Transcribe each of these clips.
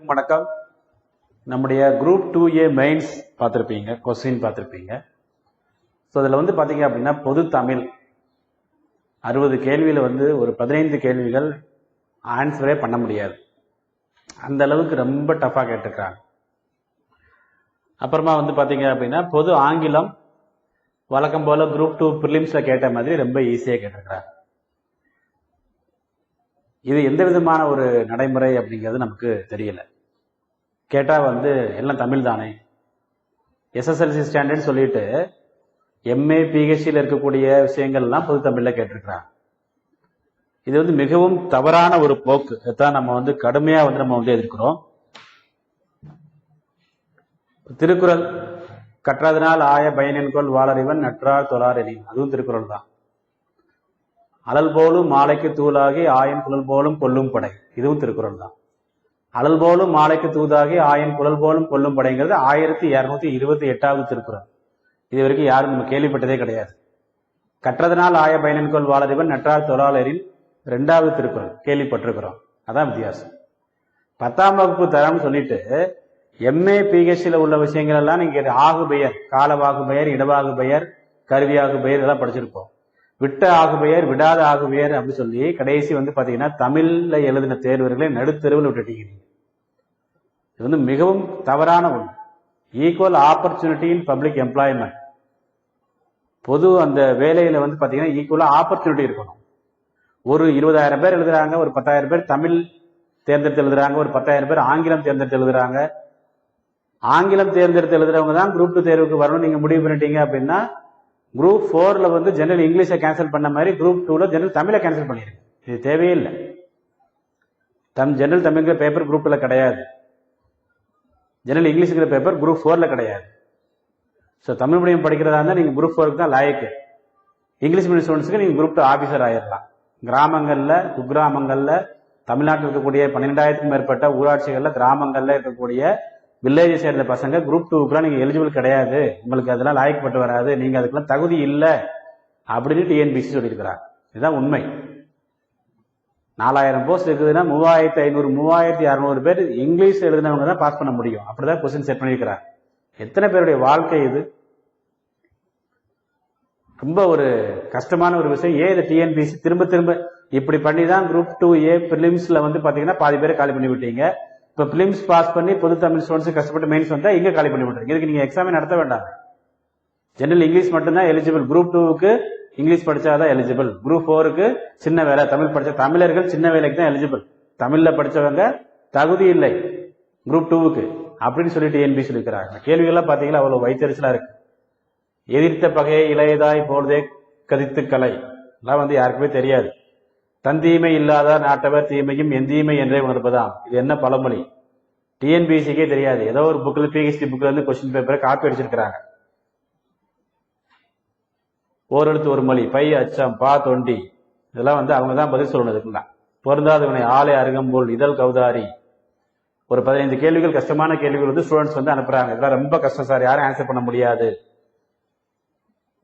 வணக்கம். நம்முடைய group two A mains பார்த்துருப்பீங்க கொஸ்டின் பார்த்துருப்பீங்க. ஸோ அதில் வந்து பார்த்தீங்க அப்படின்னா பொது தமிழ். அறுபது கேள்வியில் வந்து ஒரு பதினைந்து கேள்விகள் ஆன்சரே பண்ண முடியாது. அந்த அளவுக்கு ரொம்ப டஃப்பாக கேட்டுக்கிறாங்க அப்புறமா வந்து பார்த்தீங்க அப்படின்னா பொது ஆங்கிலம் வழக்கம் போல குரூப் டூ ப்ரிலிம்ஸில் கேட்ட மாதிரி ரொம்ப ஈஸியாக கேட்டிருக்கிறாங்க. இது எந்த விதமான ஒரு நடைமுறை அப்படிங்கிறது நமக்கு தெரியல. கேட்டால் வந்து எல்லாம் தமிழ் தானே. எஸ்எஸ்எல்சி ஸ்டாண்டர்ட் சொல்லிட்டு எம்ஏ பிஹெச்சியில் இருக்கக்கூடிய விஷயங்கள்லாம் பொது தமிழில் கேட்டிருக்கிறாங்க. இது வந்து மிகவும் தவறான ஒரு போக்கு. தான் நம்ம வந்து கடுமையாக வந்து நம்ம வந்து எதிர்க்கிறோம். திருக்குறள் கற்றதனால் ஆய பயனின்கொள் வாளறிவன் நற்றார் தொழார் எனின். அதுவும் திருக்குறள் தான். அழல் போலும் மாலைக்கு தூளாகி ஆயன் குழல் போலும் கொல்லும் படை. இதுவும் திருக்குறள் தான். அழல் போலும் மாலைக்கு தூதாகி ஆயன் குழல் போலும் கொல்லும் படைங்கிறது ஆயிரத்தி இரநூத்தி இருபத்தி எட்டாவது திருக்குறள். இது வரைக்கும் யாரும் நம்ம கேள்விப்பட்டதே கிடையாது. கற்றதனால் ஆய பயனன்கொள் வாழதிபன் நற்றார் தொழாளரின் ரெண்டாவது திருக்குறள். கேள்விப்பட்டிருக்கிறோம். அதான் வித்தியாசம். பத்தாம் வகுப்பு தரம்னு சொல்லிட்டு எம்ஏ பிஹெச்சியில் உள்ள விஷயங்கள் எல்லாம் நீங்கள் ஆகு பெயர் காலவாகு பெயர் இடவாகு பெயர் கருவியாகு பெயர் இதெல்லாம் படிச்சிருப்போம். விட்ட ஆகுபெயர் விடாத ஆகு அப்படின்னு சொல்லி கடைசி வந்து பாத்தீங்கன்னா தமிழ்ல எழுதின தேர்வர்களை நடுத்தெருவில் விட்டுட்டீங்க. இது வந்து மிகவும் தவறான ஒன்று. Equal opportunity in public employment பொது அந்த வேலையில வந்து பாத்தீங்கன்னா ஈக்குவலா ஆப்பர்ச்சுனிட்டி இருக்கணும். ஒரு இருபதாயிரம் பேர் எழுதுறாங்க ஒரு பத்தாயிரம் பேர் தமிழ் தேர்ந்தெடுத்து எழுதுறாங்க ஒரு பத்தாயிரம் பேர் ஆங்கிலம் தேர்ந்தெடுத்து எழுதுறாங்க. ஆங்கிலம் தேர்ந்தெடுத்து எழுதுறவங்க தான் குரூப் டூ தேர்வுக்கு வரணும் நீங்க முடிவு பண்ணிட்டீங்க அப்படின்னா குரூப் ஃபோர்ல வந்து ஜெனரல் இங்கிலீஷை கேன்சல் பண்ண மாதிரி குரூப் டூல ஜெனரல் தமிழை கேன்சல் பண்ணிருங்க இது தேவையே இல்லை தம் ஜெனரல் தமிழ்ங்கிற பேப்பர் குரூப்ல கிடையாது. ஜெனரல் இங்கிலீஷுங்கிற பேப்பர் குரூப் ஃபோர்ல கிடையாது. ஸோ தமிழ் மீடியம் படிக்கிறதா இருந்தால் நீங்கள் குரூப் ஃபோருக்கு தான் லாயக்கு. இங்கிலீஷ் மீடியம் ஸ்டூடெண்ட்ஸ்க்கு நீங்கள் குரூப் டூ ஆஃபீஸர் ஆயிடலாம் கிராமங்களில் குக்கிராமங்களில் தமிழ்நாட்டில் இருக்கக்கூடிய பன்னிரெண்டாயிரத்துக்கும் மேற்பட்ட ஊராட்சிகளில் கிராமங்களில் இருக்கக்கூடிய வில்லேஜை சேர்ந்த பசங்க குரூப் டூக்குலாம் நீங்கள் எலிஜிபிள் கிடையாது. உங்களுக்கு அதெல்லாம் லாயக்கப்பட்டு வராது. நீங்கள் அதுக்கெல்லாம் தகுதி இல்லை அப்படின்னு டிஎன்பிசி சொல்லியிருக்கிறாங்க இதுதான் உண்மை. நாலாயிரம் போஸ்ட் இருக்குதுன்னா மூவாயிரத்தி ஐநூறு மூவாயிரத்தி அறநூறு பேர் இங்கிலீஷ் எழுதினவங்க தான் பாஸ் பண்ண முடியும். அப்படிதான் கொஸ்டின் செட் பண்ணியிருக்கிறாங்க எத்தனை பேருடைய வாழ்க்கை இது? ரொம்ப ஒரு கஷ்டமான ஒரு விஷயம். ஏன் இந்த டிஎன்பிசி திரும்ப திரும்ப இப்படி பண்ணி தான் குரூப் டூ ஏ பிலிம்ஸில் வந்து பார்த்தீங்கன்னா பாதி பேரை காலி பண்ணி விட்டீங்க? இப்போ பிலிம்ஸ் பாஸ் பண்ணி பொது தமிழ் ஸ்டூடெண்ட்ஸ் கஷ்டப்பட்டு மெயின்ஸ் வந்தால் இங்கே காலி பண்ணி விட்டுருங்க இதுக்கு நீங்கள் எக்ஸாமே நடத்த வேண்டாம். ஜென்ரல் இங்கிலீஷ் மட்டும்தான் எலிஜிபிள் குரூப் டூவுக்கு இங்கிலீஷ் படிச்சாதான் எலிஜிபிள் குரூப் ஃபோருக்கு சின்ன வேலை. தமிழ் படித்த தமிழர்கள் சின்ன வேலைக்கு தான் எலிஜிபிள் தமிழில் படிச்சவங்க தகுதி இல்லை. குரூப் டூவுக்கு அப்படின்னு சொல்லிட்டு என்பி சொல்லியிருக்கிறாங்க கேள்விகள்லாம் பாத்தீங்கன்னா அவ்வளோ வைத்தறிச்சலாக இருக்கு. எதிர்த்த பகையை இளையதாய் போர்தே கதித்து கலை. எல்லாம் வந்து யாருக்குமே தெரியாது. தந்தீமை இல்லாத நாட்டவர் தீமையும் எந்தீமை என்றே உணர்ப்பதாம். இது என்ன பழமொழி? டிஎன்பிஎஸ்சிக்கே தெரியாது. ஏதோ ஒரு புக்கில் பிஹெச்டி புக்கில் இருந்து கொஸ்டின் பேப்பரை காப்பி அடிச்சிருக்கிறாங்க. ஓரெழுத்து ஒரு மொழி பை அச்சம் பா தொண்டி. இதெல்லாம் வந்து அவங்க தான் பதில் சொல்லணும் இதுக்குலாம் பொருந்தாதவனை ஆலை அருகம்போல் இதழ் கௌதாரி ஒரு பதினைந்து கேள்விகள் கஷ்டமான கேள்விகள் வந்து ஸ்டூடெண்ட்ஸ் வந்து அனுப்புறாங்க. இதெல்லாம் ரொம்ப கஷ்டம் சார் யாரும் ஆன்சர் பண்ண முடியாது.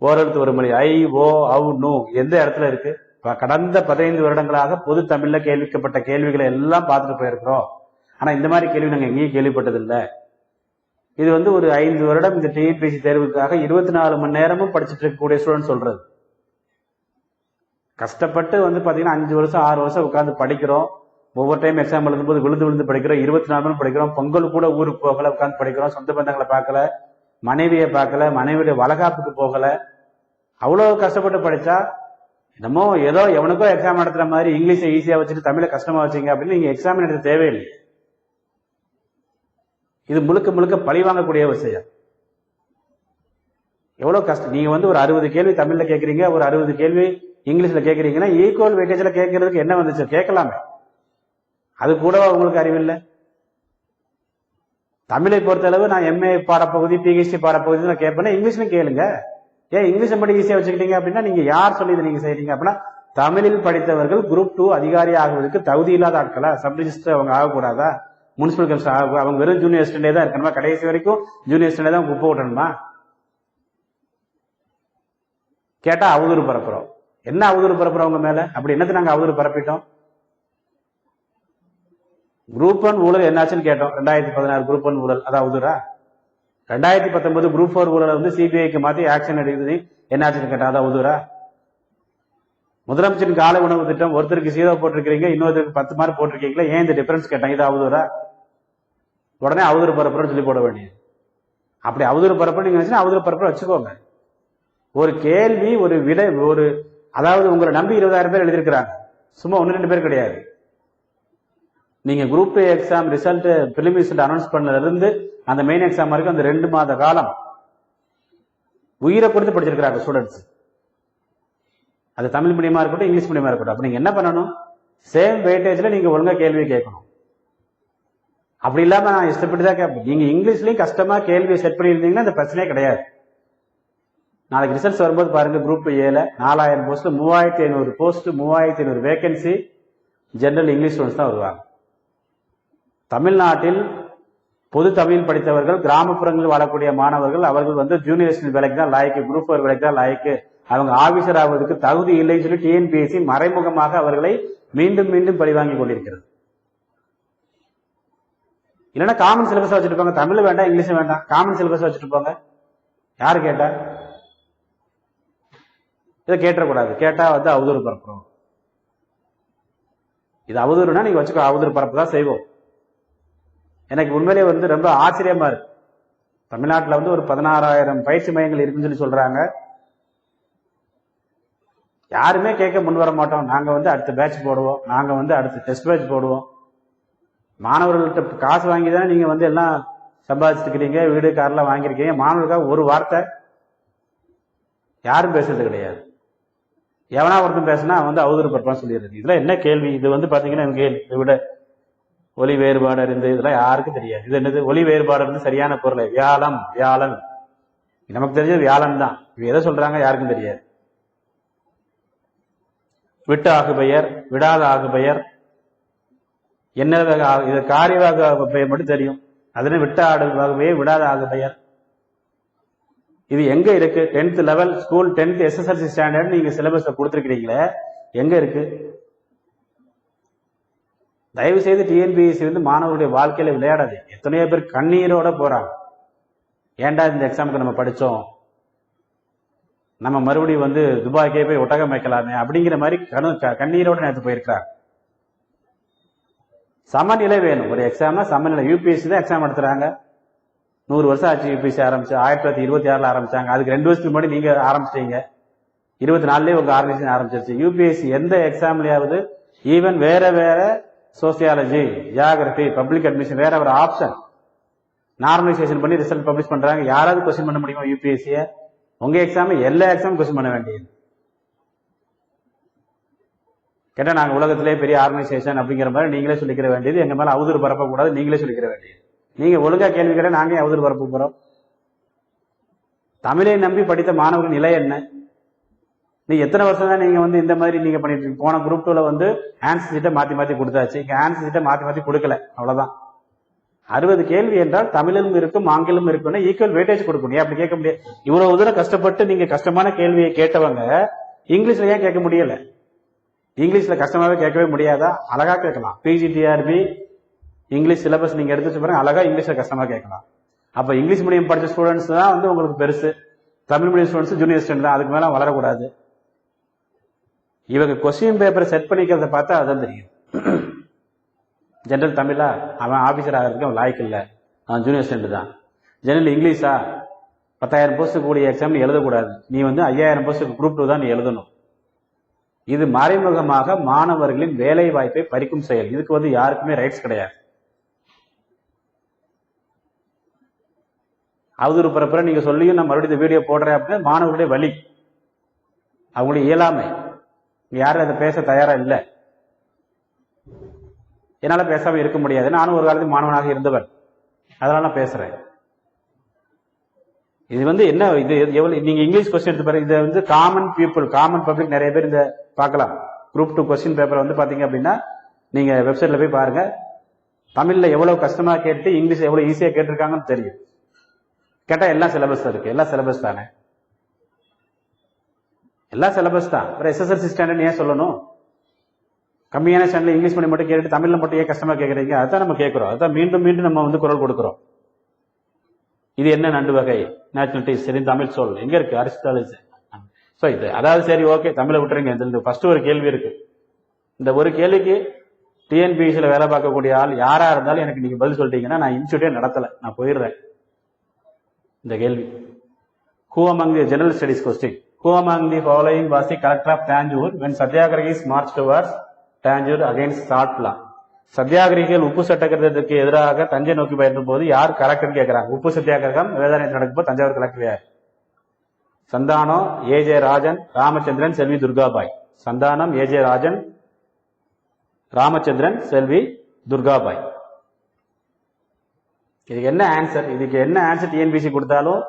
ஓரெழுத்து ஒரு மொழி ஐ ஓ அவு நூ. எந்த இடத்துல இருக்கு? கடந்த பதினைந்து வருடங்களாக பொது தமிழ்ல கேள்விக்கப்பட்ட கேள்விகளை எல்லாம் பார்த்துட்டு போயிருக்கிறோம். ஆனா இந்த மாதிரி கேள்வி நாங்கள் எங்கேயும் கேள்விப்பட்டதில்லை. இது வந்து ஒரு ஐந்து வருடம் இந்த டிஎன்பிசி தேர்வுக்காக இருபத்தி நாலு மணி நேரமும் படிச்சுட்டு இருக்கக்கூடிய ஸ்டூடெண்ட் சொல்றது. கஷ்டப்பட்டு வந்து பார்த்தீங்கன்னா அஞ்சு வருஷம் ஆறு வருஷம் உட்காந்து படிக்கிறோம். ஒவ்வொரு டைம் எக்ஸாம் எழுதும்போது விழுந்து விழுந்து படிக்கிறோம். இருபத்தி நாலு மணி படிக்கிறோம். பொங்கல் கூட ஊருக்கு போகல உட்காந்து படிக்கிறோம். சொந்த பந்தங்களை பார்க்கல மனைவியை பார்க்கல மனைவியுடைய வளகாப்புக்கு போகல. அவ்வளோ கஷ்டப்பட்டு படிச்சா என்னமோ ஏதோ எவனுக்கோ எக்ஸாம் நடத்துற மாதிரி இங்கிலீஷை ஈஸியா வச்சுட்டு தமிழை கஷ்டமா வச்சீங்க அப்படின்னு நீங்க எக்ஸாம் நடத்த தேவையில்லை. இது முழுக்க முழுக்க பழி வாங்கக்கூடிய விஷயம். எவ்வளவு கஷ்டம். நீங்க வந்து ஒரு அறுபது கேள்வி தமிழ்ல கேக்குறீங்க ஒரு அறுபது கேள்வி இங்கிலீஷ்ல கேக்குறீங்கன்னா ஈக்குவல் வெயிட்டேஜ்ல கேட்கறதுக்கு என்ன வந்துச்சு? கேட்கலாமே. அது கூடவா உங்களுக்கு அறிவில்லை தமிழை பொறுத்தளவு நான் எம்ஏ பாடப்பகுதி பிஹெச்டி பாடப்பகுதி நான் கேட்பேன்னா இங்கிலீஷ்லையும் கேளுங்க. ஏன் இங்கிலீஷ் மட்டும் ஈஸியாக வச்சுக்கிட்டீங்க அப்படின்னா நீங்க யார் சொல்லி இதை நீங்க செய்றீங்க அப்படின்னா தமிழில் படித்தவர்கள் குரூப் டூ அதிகாரி ஆகுவதற்கு தகுதி இல்லாத ஆட்களா? சப் ரிஜிஸ்டர் அவங்க ஆகக்கூடாதா? முனிசிபல் கமிஷன் ஆக அவங்க வெறும் ஜூனியர் ஸ்டண்டே தான் இருக்கணுமா? கடைசி வரைக்கும் ஜூனியர் ஸ்டண்டே தான் குப்பை ஓட்டணுமா கேட்டா அவதூறு பரப்புறோம். என்ன அவதூறு பரப்புறோம் உங்க மேல? அப்படி என்னத்தை நாங்க அவதூறு பரப்பிட்டோம்? குரூப் ஒன் ஊழல் என்னாச்சுன்னு கேட்டோம். ரெண்டாயிரத்தி பதினாறு குரூப் ஒன் ஊழல். அது உதுரா ரெண்டாயிரத்தி பத்தொன்பது குரூப் ஃபோர் ஊழலை வந்து சிபிஐக்கு மாத்தி ஆக்ஷன் எடுக்குது. என்னாச்சுன்னு கேட்டா? அதான் உதுரா? முதலமைச்சரின் காலை உணவு திட்டம் ஒருத்தருக்கு சீரோ போட்டிருக்கீங்க இன்னொருத்தருக்கு பத்து மார்க் போட்டிருக்கீங்களா? ஏன் இந்த டிஃபரன்ஸ் கேட்டாங்க இது அவதூறா? உடனே அவதூறு பரப்புறன்னு சொல்லி போட வேண்டியது. அப்படி அவதூறு பரப்பு நீங்க நினைச்சா அவதூறு பரப்பு வச்சுக்கோங்க. ஒரு கேள்வி ஒரு விட ஒரு அதாவது உங்களை நம்பி இருபதாயிரம் பேர் எழுதியிருக்கிறாங்க. சும்மா ஒன்று ரெண்டு பேர் கிடையாது. நீங்க group A exam result prelim result announce பண்ணதுல இருந்து அந்த மெயின் எக்ஸாம் வரைக்கும் அந்த ரெண்டு மாத காலம் உயிரை கொடுத்து படிச்சிருக்கிறாங்க ஸ்டூடெண்ட்ஸ் அது தமிழ் மீடியமா இருக்கட்டும் இங்கிலீஷ் மீடியமா இருக்கட்டும். அப்ப நீங்க என்ன பண்ணணும்? சேம் வெயிட்டேஜ்ல நீங்க ஒழுங்கா கேள்வி கேட்கணும். அப்படி இல்லாம நான் இஷ்டப்பட்டு தான் கேட்பேன் நீங்க இங்கிலீஷ்லயும் கஷ்டமா கேள்வியை செட் பண்ணியிருந்தீங்கன்னா அந்த பிரச்சனையே கிடையாது. நாளைக்கு ரிசல்ட்ஸ் வரும்போது பாருங்க குரூப் ஏல நாலாயிரம் போஸ்ட் மூவாயிரத்தி ஐநூறு போஸ்ட் மூவாயிரத்தி ஐநூறு வேகன்சி ஜென்ரல் இங்கிலீஷ் ஸ்டூடெண்ட்ஸ் தான் வருவாங்க. தமிழ்நாட்டில் பொது தமிழ் படித்தவர்கள் கிராமப்புறங்களில் வாழக்கூடிய மாணவர்கள் அவர்கள் வந்து ஜூனியர் வேலைக்கு தான் லாய்க்கு குரூப் ஃபோர் வேலைக்கு தான் லாய்க்கு. அவங்க ஆபீசர் ஆவதற்கு தகுதி இல்லைன்னு சொல்லி டிஎன்பிஎஸ்சி மறைமுகமாக அவர்களை மீண்டும் மீண்டும் பழிவாங்கி கொண்டிருக்கிறது. இல்லைன்னா காமன் சிலபஸ் வச்சுட்டு போங்க தமிழ் வேண்டாம் இங்கிலீஷ் வேண்டாம். காமன் சிலபஸ் வச்சுட்டு போங்க யாரு கேட்டா? இதை கேட்டக்கூடாது கேட்டா வந்து அவதூறு பரப்புறோம். இது அவதூறுனா நீங்க வச்சுக்கோ அவதூறு பரப்பு தான் செய்வோம். எனக்கு உண்மையிலே வந்து ரொம்ப ஆச்சரியமா இருக்கு. தமிழ்நாட்டில் வந்து ஒரு பதினாறாயிரம் பயிற்சி மையங்கள் இருக்குன்னு சொல்லி சொல்றாங்க. யாருமே கேட்க முன் வர மாட்டோம். நாங்கள் வந்து அடுத்த பேட்ச் போடுவோம். நாங்கள் வந்து அடுத்த டெஸ்ட் பேட்ச் போடுவோம். மாணவர்கள்ட்ட காசு வாங்கி தானே நீங்கள் வந்து எல்லாம் சம்பாதிச்சிருக்கிறீங்க வீடு கார்லாம் வாங்கியிருக்கீங்க. மாணவர்களுக்காக ஒரு வார்த்தை யாரும் பேசுறது கிடையாது. எவனா ஒருத்தன் பேசினா வந்து அவதூறு பரப்பான்னு சொல்லிடுறது. இதெல்லாம் என்ன கேள்வி? இது வந்து பார்த்தீங்கன்னா கேள்வி. இதை விட ஒலி வேறுபாடு அறிந்து இதெல்லாம் யாருக்கும் தெரியாது. இது என்னது? ஒலி வேறுபாடு இருந்து சரியான பொருள் வியாழம் வியாழன். நமக்கு தெரிஞ்சது வியாழன் தான். இவ எதை சொல்றாங்க யாருக்கும் தெரியாது. விட்டு ஆகு பெயர் விடாத ஆகு பெயர் என்ன இது காரியவாக பெயர் மட்டும் தெரியும். அதுல விட்ட ஆடு வகையே விடாத ஆகு பெயர் இது எங்க இருக்கு tenth level school tenth SSLC standard நீங்க சிலபஸ் கொடுத்துருக்கிறீங்களே எங்க இருக்கு? தயவு செய்து டிஎன்பிஎஸ்சி வந்து மாணவர்களுடைய வாழ்க்கையில விளையாடாது. எத்தனையோ பேர் கண்ணீரோட போறாங்க. ஏன்டா இந்த எக்ஸாமுக்கு நம்ம படிச்சோம்? நம்ம மறுபடியும் வந்து துபாய்க்கே போய் ஒட்டகம் வைக்கலாமே அப்படிங்கிற மாதிரி கணு க- கண்ணீரோட நேற்று போயிருக்கிறார். சமநிலை வேணும். ஒரு எக்ஸாம்னா சமநிலை. யூபிஎஸ்சி தான் எக்ஸாம் எடுத்துறாங்க நூறு வருஷம் ஆச்சு யூபிஎஸ்சி ஆரம்பிச்சு. ஆயிரத்தி தொள்ளாயிரத்தி இருபத்தி ஆறுல ஆரம்பிச்சாங்க. அதுக்கு ரெண்டு வருஷத்துக்கு முன்னாடி நீங்க ஆரம்பிச்சிட்டீங்க. இருபத்தி நாலுலேயே உங்க ஆர்கனைசேஷன் ஆரம்பிச்சிருச்சு. யூபிஎஸ்சி எந்த எக்ஸாம்லயாவது ஈவன் வேற வேற சோசியாலஜி ஜியாகிரபி பப்ளிக் அட்மிஷன் வேற ஒரு ஆப்ஷன் நார்மலைசேஷன் பண்ணி ரிசல்ட் பப்ளிஷ் பண்றாங்க. யாராவது கொஸ்டின் பண்ண முடியுமா யூபிஎஸ்சிய உங்க எக்ஸாம் எல்லா எக்ஸாம் கொஸ்டின் பண்ண வேண்டியது. கேட்டா நாங்க உலகத்திலே பெரிய ஆர்கனைசேஷன் அப்படிங்கிற மாதிரி நீங்களே சொல்லிக்கிற வேண்டியது. எங்க மேல அவதூறு பரப்பக்கூடாது நீங்களே சொல்லிக்கிற வேண்டியது. நீங்க ஒழுங்கா கேள்வி கேட்டா நாங்க அவதூறு பரப்ப போறோம்? தமிழை நம்பி படித்த மாணவர்கள் நிலை என்ன? நீ எத்தனை வருஷம் தான் நீங்க வந்து இந்த மாதிரி நீங்க பண்ணிட்டு இருக்கீங்க? போன குரூப் டூல வந்து ஆன்சர் சீட்டை மாத்தி மாத்தி கொடுத்தாச்சு. இங்க ஆன்சர் சீட்டை மாத்தி மாத்தி கொடுக்கல. அவ்வளவுதான். அறுபது கேள்வி என்றால் தமிழிலும் இருக்கும் ஆங்கிலம் இருக்கும்னா ஈக்குவல் வெயிட்டேஜ் கொடுக்கணும். ஏன் அப்படி கேட்க முடியாது இவ்வளவு தூரம் கஷ்டப்பட்டு நீங்க கஷ்டமான கேள்வியை கேட்டவங்க இங்கிலீஷ்ல ஏன் கேட்க முடியல? இங்கிலீஷ்ல கஷ்டமாவே கேட்கவே முடியாதா? அழகா கேட்கலாம். பிஜிடிஆர்பி இங்கிலீஷ் சிலபஸ் நீங்க எடுத்து பாருங்க அழகா இங்கிலீஷ்ல கஷ்டமா கேட்கலாம். அப்ப இங்கிலீஷ் மீடியம் படிச்ச ஸ்டூடெண்ட்ஸ் தான் வந்து உங்களுக்கு பெருசு. Tamil medium students junior student தான். அதுக்கு மேல வளரக்கூடாது. இவங்க கொஸ்டின் பேப்பரை செட் பண்ணிக்கிறத பார்த்தா அதான் தெரியும். ஜென்ரல் தமிழா? அவன் ஆஃபீஸர் ஆகிறதுக்கு அவன் லாய்க்கு இல்லை. அவன் ஜூனியர் ஸ்டூடெண்ட் தான். ஜெனரல் இங்கிலீஷா? பத்தாயிரம் போஸ்ட்டுக்கு கூடிய எக்ஸாம் நீ எழுதக்கூடாது. நீ வந்து ஐயாயிரம் போஸ்ட்டுக்கு குரூப் டூ தான் நீ எழுதணும். இது மறைமுகமாக மாணவர்களின் வேலை வாய்ப்பை பறிக்கும் செயல். இதுக்கு வந்து யாருக்குமே ரைட்ஸ் கிடையாது. அவதூறு பரப்புற நீங்க சொல்லியும் நான் மறுபடியும் இந்த வீடியோ போடுறேன் அப்படின்னா மாணவர்களுடைய வழி அவங்களுடைய இயலாமை. யாரும் அதை பேச தயாரா இல்லை. என்னால பேசாம இருக்க முடியாது. நானும் ஒரு காலத்தில் மாணவனாக இருந்தவன். அதனால நான் பேசுறேன். இது வந்து என்ன இது எவ்வளவு நீங்க இங்கிலீஷ் கொஸ்டின் எடுத்து பாருங்க இது வந்து காமன் பீப்புள் காமன் பப்ளிக் நிறைய பேர் இந்த பார்க்கலாம். குரூப் டூ கொஸ்டின் பேப்பர் வந்து பாத்தீங்க அப்படின்னா நீங்க வெப்சைட்ல போய் பாருங்க. தமிழ்ல எவ்வளவு கஷ்டமா கேட்டு இங்கிலீஷ் எவ்வளவு ஈஸியா கேட்டிருக்காங்கன்னு தெரியும். கேட்டா எல்லாம் சிலபஸ் இருக்கு. எல்லாம் சிலபஸ் தானே. எல்லாம் சிலபஸ் தான். ஒரு எஸ்எஸ்எல்சி ஸ்டாண்டர்ட் ஏன் சொல்லணும்? கம்மியான சேனல் இங்கிலீஷ் மீடியம் மட்டும் கேட்டுட்டு தமிழ்ல மட்டும் ஏன் கஷ்டமா கேட்குறீங்க அதுதான் நம்ம கேட்குறோம் அதுதான் மீண்டும் மீண்டும் நம்ம வந்து குரல் கொடுக்குறோம். இது என்ன நண்டு வகை? நேஷனாலிட்டிஸ் சரி தமிழ் சொல். எங்க இருக்கு? அரிஸ்டாலிஸ் ஸோ இது அதாவது சரி ஓகே தமிழை விட்டுருங்க. இந்த ஃபர்ஸ்ட் ஒரு கேள்வி இருக்கு. இந்த ஒரு கேள்விக்கு டிஎன்பிஎஸ்சியில் வேலை பார்க்கக்கூடிய ஆள் யாரா இருந்தாலும் எனக்கு நீங்க பதில் சொல்லிட்டீங்கன்னா நான் இன்ஸ்டியூட்டே நடத்தலை. நான் போயிடுறேன். இந்த கேள்வி. Who among general studies question who among the following was the collector of Tanjore when satyagrahis march towards Tanjore against salt law சத்தியாகிரகிகள் உப்பு சட்டகிரகத்துக்கு எதிராக தஞ்சை நோக்கி பயணிக்கும் போது யார் கலெக்டர் கேட்கிறாங்க உப்பு சத்தியாகிரகம் வேதாரண்யம் நடக்கும் தஞ்சாவூர் கலெக்டர் யார் சந்தானம் ஏஜே ராஜன் ராமச்சந்திரன் செல்வி துர்காபாய் சந்தானம் ஏஜே ராஜன் ராமச்சந்திரன் செல்வி துர்காபாய் இதுக்கு என்ன ஆன்சர் இதுக்கு என்ன ஆன்சர் டிஎன்பிசி கொடுத்தாலும்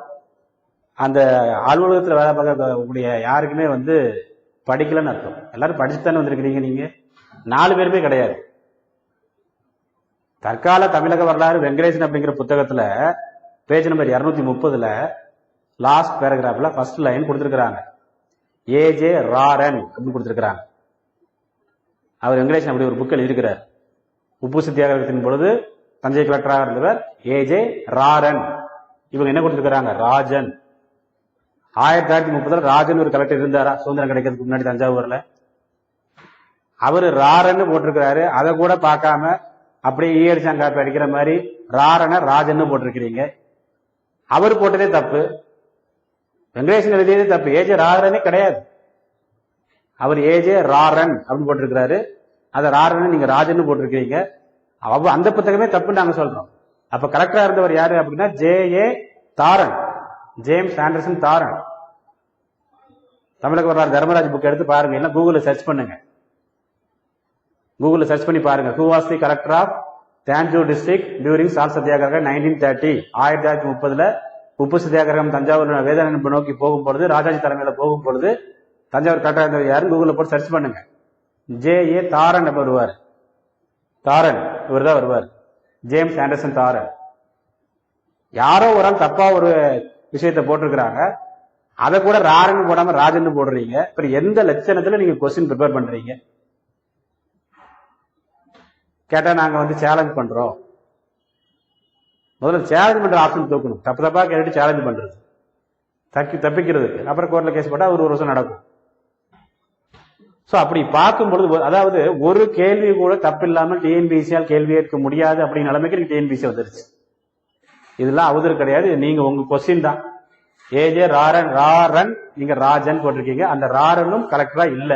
அந்த அலுவலகத்தில் வேலை பார்க்கக்கூடிய யாருக்குமே வந்து படிக்கலன்னு அர்த்தம். எல்லாரும் படிச்சு தானே வந்திருக்கிறீங்க நீங்க? நாலு பேருமே கிடையாது. தற்கால தமிழக வரலாறு வெங்கடேசன் அப்படிங்கிற புத்தகத்துல பேஜ் நம்பர் இருநூத்தி முப்பதுல லாஸ்ட் பேராகிராஃப்ல ஃபர்ஸ்ட் லைன் கொடுத்துருக்குறாங்க. ஏஜே ராரன் அப்படின்னு கொடுத்துருக்குறாங்க. அவர் வெங்கடேசன் அப்படி ஒரு புக் எழுதியிருக்கிறார். உப்பு சத்தியாகிரகத்தின் பொழுது தஞ்சை கலெக்டராக இருந்தவர் ஏஜே ராரன். இவங்க என்ன கொடுத்துருக்குறாங்க? ராஜன். ஆயிரத்தி தொள்ளாயிரத்தி முப்பதுல ராஜன் ஒரு கலெக்டர் இருந்தாரா? சுதந்திரம் கிடைக்கிறதுக்கு முன்னாடி தஞ்சாவூர்ல. அவர் ராரன்னு போட்டிருக்கிறாரு. அதை கூட பார்க்காம அப்படியே ஈயடி சங்காப்பி அடிக்கிற மாதிரி ராரன ராஜன்னு போட்டிருக்கிறீங்க. அவர் போட்டதே தப்பு. வெங்கடேசன் எழுதியதே தப்பு. ஏஜே ராரனே கிடையாது. அவர் ஏஜே ராரன் அப்படின்னு போட்டிருக்கிறாரு. அதை ராரன் நீங்க ராஜன்னு போட்டிருக்கீங்க அவ அந்த புத்தகமே தப்புன்னு நாங்க சொல்றோம். அப்ப கலெக்டரா இருந்தவர் யாரு அப்படின்னா J A Taran. James Anderson தாரன். தமிழக வரலாறு தர்மராஜ் புக் எடுத்து பாருங்க. இல்லை கூகுளில் சர்ச் பண்ணுங்க. கூகுளில் சர்ச் பண்ணி பாருங்க. Who was the collector of Tanjore district during salt சத்தியாகிரகம் நைன்டீன் தேர்ட்டி ஆயிரத்தி தொள்ளாயிரத்தி முப்பதுல உப்பு சத்தியாகிரகம் தஞ்சாவூர் வேதாரண்யம் நோக்கி போகும் பொழுது ராஜாஜி தலைமையில் போகும் பொழுது தஞ்சாவூர் கலெக்டர் இருந்தவர் யாரும் கூகுளில் போட்டு சர்ச் பண்ணுங்க. ஜே ஏ தாரன் அப்போ வருவார். தாரன் இவர் தான் வருவார். ஜேம்ஸ் ஆண்டர்சன் தாரன் யாரோ ஒரு ஆள் தப்பா ஒரு விஷயத்தை போட்டிருக்கிறாங்க. அதை கூட ராருன்னு போடாம ராஜன்னு போடுறீங்க. அப்புறம் எந்த லட்சணத்துல நீங்க கொஸ்டின் ப்ரிப்பேர் பண்றீங்க? கேட்டா நாங்க வந்து சேலஞ்ச் பண்றோம். முதல்ல சேலஞ்ச் பண்ற ஆப்ஷன் தூக்கணும். தப்பு தப்பா கேட்டு சேலஞ்ச் பண்றது. தப்பி தப்பிக்கிறதுக்கு. அப்புறம் கோர்ட்ல கேஸ் போட்டா ஒரு ஒரு வருஷம் நடக்கும். ஸோ அப்படி பார்க்கும் பொழுது அதாவது ஒரு கேள்வி கூட தப்பு இல்லாமல் டிஎன்பிசியால் கேள்வி ஏற்க முடியாது அப்படிங்கிற நிலைமைக்கு டிஎன்பிசி வந்துருச்சு. இதெல்லாம் அவதூறு கிடையாது. நீங்க உங்க கொஸ்டின் தான். ஏஜே ராரன் ராரன் நீங்க ராஜன் போட்டிருக்கீங்க. அந்த ராரனும் கலெக்டரா இல்ல.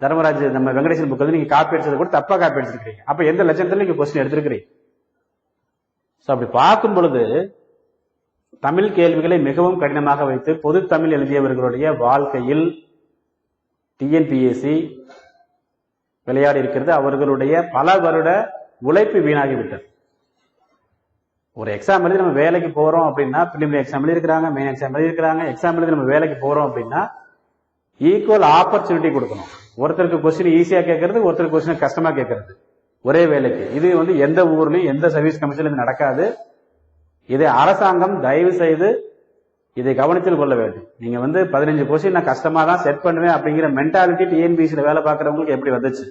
தர்மராஜ் நம்ம வெங்கடேசன் புக் வந்து நீங்க காப்பி அடிச்சது கூட தப்பா காப்பி அடிச்சிருக்கீங்க அப்ப எந்த லட்சத்துல நீங்க கொஸ்டின் எடுத்திருக்கிறீங்க? ஸோ அப்படி பார்க்கும் பொழுது தமிழ் கேள்விகளை மிகவும் கடினமாக வைத்து பொது தமிழ் எழுதியவர்களுடைய வாழ்க்கையில் டிஎன்பிஎஸ்சி விளையாடி இருக்கிறது. அவர்களுடைய பல வருட உழைப்பு வீணாகிவிட்டது. ஒரு எக்ஸாம் எழுதி நம்ம வேலைக்கு போறோம் அப்படின்னா பிலிமினரி எக்ஸாம் எழுதிருக்கிறாங்க மெயின் எக்ஸாம் எழுதிருக்கிறாங்க எக்ஸாம் எழுதி நம்ம வேலைக்கு போறோம் அப்படின்னா ஈக்குவல் ஆப்பர்ச்சுனிட்டி கொடுக்கணும். ஒருத்தருக்கு கொஸ்டின் ஈஸியா கேட்கறது ஒருத்தருக்கு கொஸ்டின் கஷ்டமா கேட்கறது. ஒரே வேலைக்கு. இது வந்து எந்த ஊர்லயும் எந்த சர்வீஸ் கமிஷன்ல நடக்காது. இதை அரசாங்கம் தயவு செய்து இதை கவனத்தில் கொள்ள வேண்டும். நீங்க வந்து பதினஞ்சு கொஸ்டின் நான் கஷ்டமா தான் செட் பண்ணுவேன் அப்படிங்கிற மென்டாலிட்டி டிஎன்பிசியில் வேலை பார்க்கறவங்களுக்கு எப்படி வந்துச்சு?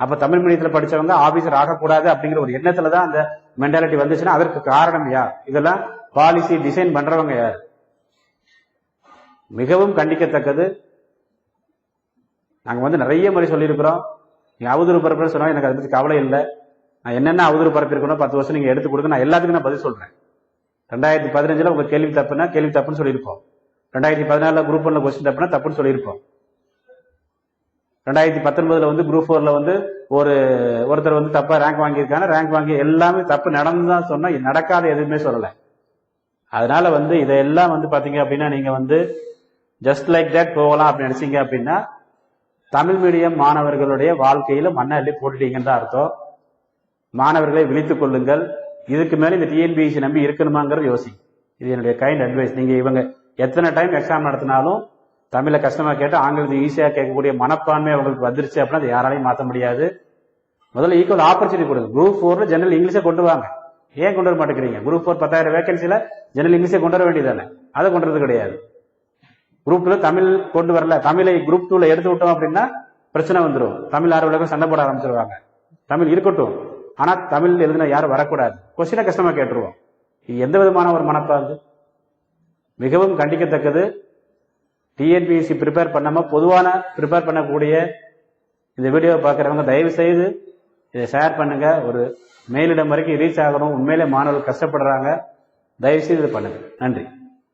அப்ப தமிழ் மீடியத்தில் படிச்சவங்க ஆபீசர் ஆகக்கூடாது அப்படிங்கிற ஒரு எண்ணத்துல தான் அந்த மென்டாலிட்டி வந்துச்சுன்னா அதற்கு காரணம் யார்? இதெல்லாம் பாலிசி டிசைன் பண்றவங்க யார்? மிகவும் கண்டிக்கத்தக்கது. நாங்க வந்து நிறைய முறை சொல்லியிருக்கிறோம். நீங்க அவதூறு பரப்புன்னு சொன்னா எனக்கு அதை பத்தி கவலை இல்லை. நான் என்னென்ன அவதூறு பரப்பிருக்கணும் பத்து வருஷம் நீங்க எடுத்து கொடுக்க நான் எல்லாத்துக்கும் நான் பதில் சொல்றேன். ரெண்டாயிரத்தி பதினஞ்சுல உங்க கேள்வி தப்புனா கேள்வி தப்புன்னு சொல்லியிருப்போம். ரெண்டாயிரத்தி பதினாலுல குரூப் ஒன்ல கொஸ்டின் தப்புனா தப்புன்னு சொல்லியிருப்போம். ரெண்டாயிரத்தி பத்தொன்பதுல வந்து குரூப் ஃபோர்ல வந்து ஒரு ஒருத்தர் வந்து தப்பா ரேங்க் வாங்கியிருக்காங்க. ரேங்க் வாங்கி எல்லாமே தப்பு நடந்துதான் சொன்னா நடக்காத எதுவுமே சொல்லல. அதனால வந்து இதெல்லாம் வந்து பாத்தீங்க அப்படின்னா நீங்க வந்து ஜஸ்ட் லைக் தட் போகலாம் அப்படின்னு நினைச்சீங்க அப்படின்னா தமிழ் மீடியம் மாணவர்களுடைய வாழ்க்கையில மண்ண அள்ளி போட்டுட்டீங்கன்னு தான் அர்த்தம். மாணவர்களை விழித்துக் கொள்ளுங்கள். இதுக்கு மேல இந்த டிஎன்பிஎஸ்சி நம்பி இருக்கணுமாங்கிறது யோசி. இது என்னுடைய கைண்ட் அட்வைஸ் நீங்க இவங்க எத்தனை டைம் எக்ஸாம் நடத்தினாலும் தமிழை கஷ்டமாக கேட்டு ஆங்கிலத்தை ஈஸியாக கேட்கக்கூடிய மனப்பான்மை அவங்களுக்கு வந்துருச்சு அப்படின்னா அது யாராலையும் மாற்ற முடியாது. முதல்ல ஈக்குவல் ஆப்பர்ச்சுனிட்டி கொடுங்க. குரூப் ஃபோர்ல ஜெனரல் இங்கிலீஷை கொண்டு வாங்க. ஏன் கொண்டு வர மாட்டேங்கிறீங்க? குரூப் ஃபோர் பத்தாயிரம் வேகன்சியில் ஜெனரல் இங்கிலீஷை கொண்டு வர வேண்டியதானே அதை கொண்டு வரது கிடையாது. குரூப் டூல தமிழ் கொண்டு வரல. தமிழை குரூப் டூல எடுத்து விட்டோம் அப்படின்னா பிரச்சனை வந்துடும் தமிழ் ஆர்வலர்கள் சண்டை போட ஆரம்பிச்சிருவாங்க. தமிழ் இருக்கட்டும். ஆனால் தமிழ் எழுதின யாரும் வரக்கூடாது. கொஸ்டினை கஷ்டமாக கேட்டுருவோம். இது எந்த விதமான ஒரு மனப்பாங்கு? மிகவும் கண்டிக்கத்தக்கது. டிஎன்பிஎஸ்சி ப்ரிப்பேர் பண்ணாம பொதுவான ப்ரிப்பேர் பண்ணக்கூடிய இந்த வீடியோவை பார்க்குறவங்க தயவு செய்து இதை ஷேர் பண்ணுங்க. ஒரு மேலிடம் வரைக்கும் ரீச் ஆகணும். உண்மையிலே மாணவர்கள் கஷ்டப்படுறாங்க. தயவுசெய்து இதை பண்ணுங்க. நன்றி.